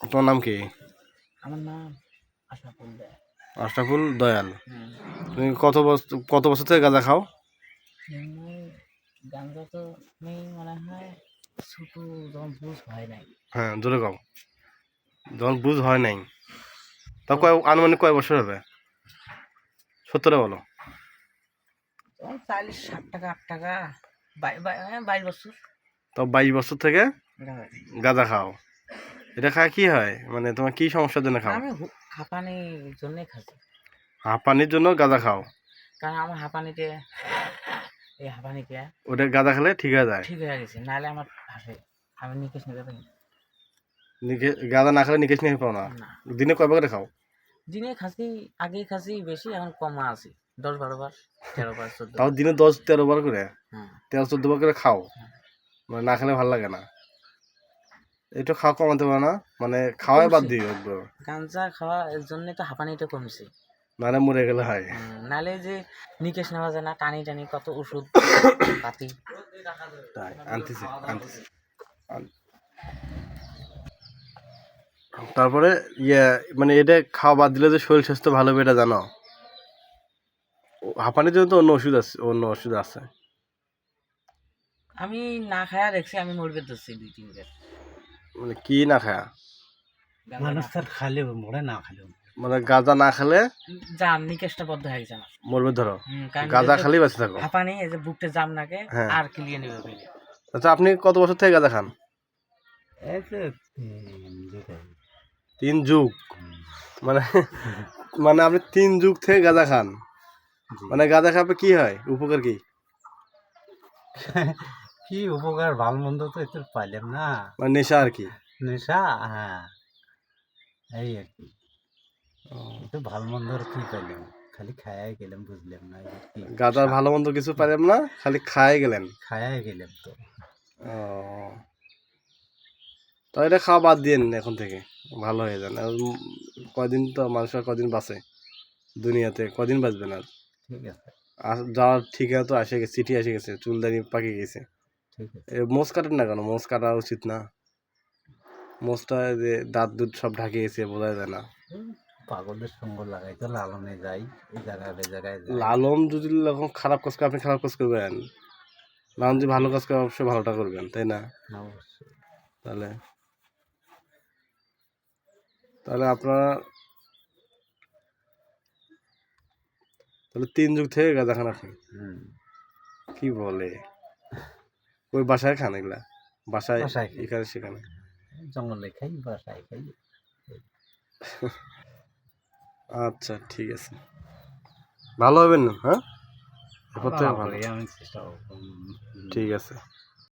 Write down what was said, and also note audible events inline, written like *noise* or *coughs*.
তোমার নাম কি? আমার নাম আশাফুল দে আশরাফুল দয়াল। তুমি কত বছর কত বছর থেকে গাঁজা খাও? গাঞ্জা তো নেই মনে হয় ছোট যখন বুঝ হয় নাই। হ্যাঁ জোরে খাও যখন বুঝ হয় নাই। তা কয় আনুমানিক কয় বছর হবে? সত্তরে বলো। চালিশ ষাট টাকা আট টাকা হ্যাঁ, বাইশ বছর। তো বাইশ বছর থেকে গাঁজা খাও। এটা খায় কি হয়? মানে তোমার কি সমস্যার জন্য খাও? আমি হাঁপানির জন্যই খাচ্ছি। হাঁপানির জন্য গাঁজা খাও? কারণ আমার হাঁপানিতে এই হাঁপানিতে ওটা গাঁজা খেলে ঠিক হয়ে যায়? ঠিক হয়ে গেছে নাহলে আমার হাসে আমি নিকেশ নিতে পারি নিকে গাঁজা না খেলে নিকেশ নিয়ে পাও না? দিনে কয় করে খাও? দিনে খাসি আগে খাসি বেশি এখন কমা আছে। দশ বারো বার তেরো বার চোদ্দ তাও দিনে দশ তেরো বার করে? হ্যাঁ। তেরো চোদ্দ বার করে খাও? মানে না খেলে ভালো লাগে না? একটু খাওয়া কমাতে পারো না? মানে খাওয়াই বাদ দিও একবার গাঞ্জা খাওয়া এর জন্য তো হাঁপানিটা কমছে। নাহলে মরে গেলে হয়। নালে যে নিকেশ নেওয়া যায় না টানি টানি কত ওষুধ *coughs* পাতি। তাই আনতেছি আনতেছি। তারপরে ইয়ে মানে এটা খাওয়া বাদ দিলে যে শরীর স্বাস্থ্য ভালো হবে এটা জানো? হাঁপানির জন্য তো অন্য ওষুধ আছে অন্য ওষুধ আছে। আমি না খায়া দেখছি আমি মরবে ধরছি দুই তিন মানে কি না খায়া? মানুষ তার খালে মরে না খালে মানে গাঁজা না খেলে? জাম নিকেশটা বদ্ধ হয়ে আমার। মরবে ধরো। গাঁজা খালি বেঁচে থাকো। হাঁপানি এই যে বুকটা জাম নাকে হ্যাঁ। আর ক্লিয়ে নেবে আচ্ছা আপনি কত বছর থেকে গাঁজা খান? এই তো তিন যুগ। মানে মানে আপনি তিন যুগ থেকে গাঁজা খান। মানে গাঁজা খাবে কি হয়? উপকার কি? *laughs* কি উপকার ভালো মন্দ তো একটু পাইলাম না। মানে নেশা আর কি? নেশা হ্যাঁ। এই আর কি। একটু ভালো মন্দ আর কি পাইলাম? খালি খায়াই গেলাম বুঝলাম না কি ভালো মন্দ কিছু পারেন না খালি খায় গেলেন? খায়াই গেলাম তো। ও। তো এটা খাওয়া বাদ দিন এখন থেকে ভালো হয়ে যান। কদিন তো মানুষের কদিন বাঁচে দুনিয়াতে কদিন বাঁচবে না ঠিক আছে। আর যাওয়ার ঠিকানা তো আসে গেছে চিঠি এসে গেছে চুলদানি পাকে গেছে। ঠিক মোষ কাটেন না কেন? মোষ কাটা উচিত না। মোষটা যে দাঁত দুধ সব ঢাকে গেছে বোঝা যায় না। পাগলের সঙ্গ লাগাই তো লালনে যাই এই জায়গায় ওই জায়গায় লালন যদি এরকম খারাপ কাজ করে আপনি খারাপ কাজ করবেন। লালন যদি ভালো কাজ করে অবশ্যই ভালোটা করবেন তাই না? অবশ্যই। তাহলে তাহলে আপনারা তাহলে তিন যুগ থেকে গাঁজা খান আপনি। কি বলে? ওই বাসায় খান এগুলা। বাসায় এখানে সেখানে। জঙ্গলে খাই বাসায় খাই। আচ্ছা ঠিক আছে। ভালো হবেন না হ্যাঁ। ঠিক আছে।